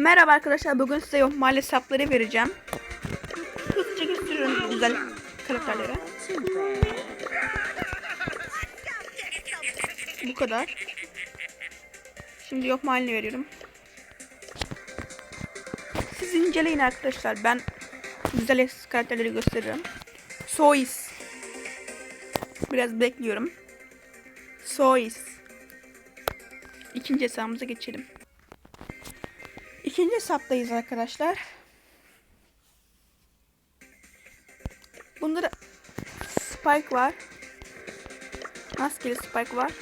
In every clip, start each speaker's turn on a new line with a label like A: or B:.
A: Merhaba arkadaşlar bugün size yok hesapları vereceğim. Hızlıca gösteriyorum güzel karakterlere. Bu kadar. Şimdi yok mahallini veriyorum. Siz inceleyin arkadaşlar. Ben güzel karakterleri gösteririm. Sois. Biraz bekliyorum. Sois. İkinci hesabımıza geçelim. İkinci hesaptayız arkadaşlar. Bunda da Spike var. Maskeli Spike var.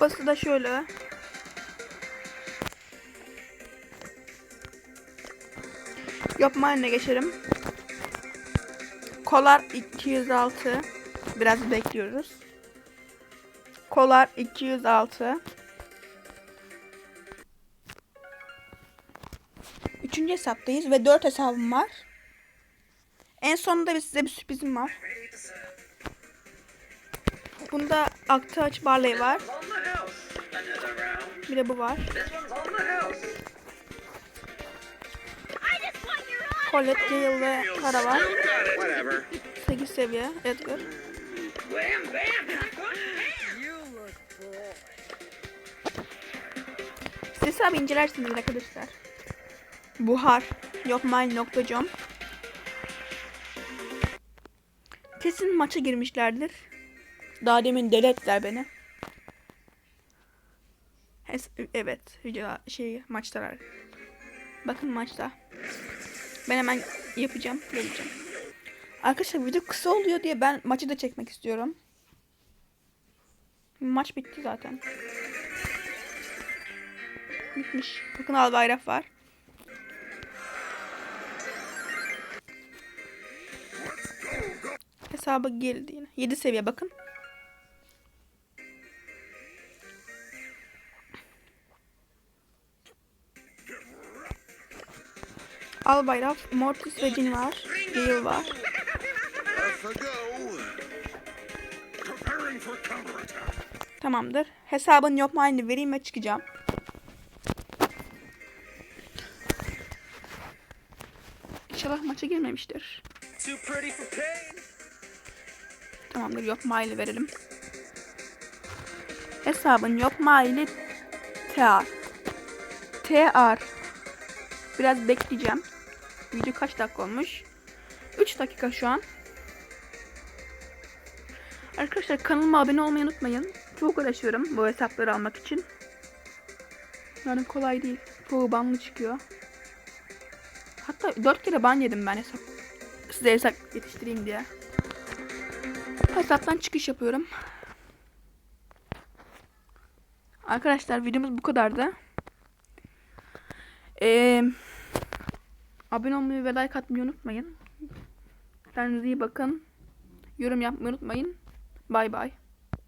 A: Kupası da şöyle. Yapma haline geçelim. Kolar 206. Biraz bekliyoruz. Kolar 206. Üçüncü hesaptayız ve dört hesabım var. En sonunda size bir sürprizim var. Bunda Aktaç Barley var. Bir de bu var. Colette, Gale ve Kara var.
B: Still got it. Whatever.
A: 8 seviye Edgar. Siz abi incelersiniz arkadaşlar. Buhar. Yopmail.com Kesin maça girmişlerdir. Daha demin deli ettiler beni. Evet, video şey maçtalar. Bakın maçta. Ben hemen yapacağım, geleceğim. Arkadaşlar video kısa oluyor diye ben maçı da çekmek istiyorum. Maç bitti zaten. Bitmiş. Bakın al bayrak var. Hesaba geldi yine. 7 seviye bakın. Al bayrak, Mortis ve Jin var. Gale var. Tamamdır. Hesabın mu halini vereyim ve çıkacağım. İnşallah maça girmemiştir. Tamamdır yok maili verelim. Hesabın yok maili TR. TR. Biraz bekleyeceğim. Video kaç dakika olmuş? 3 dakika şu an. Arkadaşlar kanalıma abone olmayı unutmayın. Çok uğraşıyorum bu hesapları almak için. Yani kolay değil. Çoğu banlı çıkıyor. Hatta 4 kere ban yedim ben hesap. Size hesap yetiştireyim diye. Hesaptan çıkış yapıyorum. Arkadaşlar videomuz bu kadardı. Ee, abone olmayı ve like atmayı unutmayın. Kendinize iyi bakın. Yorum yapmayı unutmayın. Bay bay.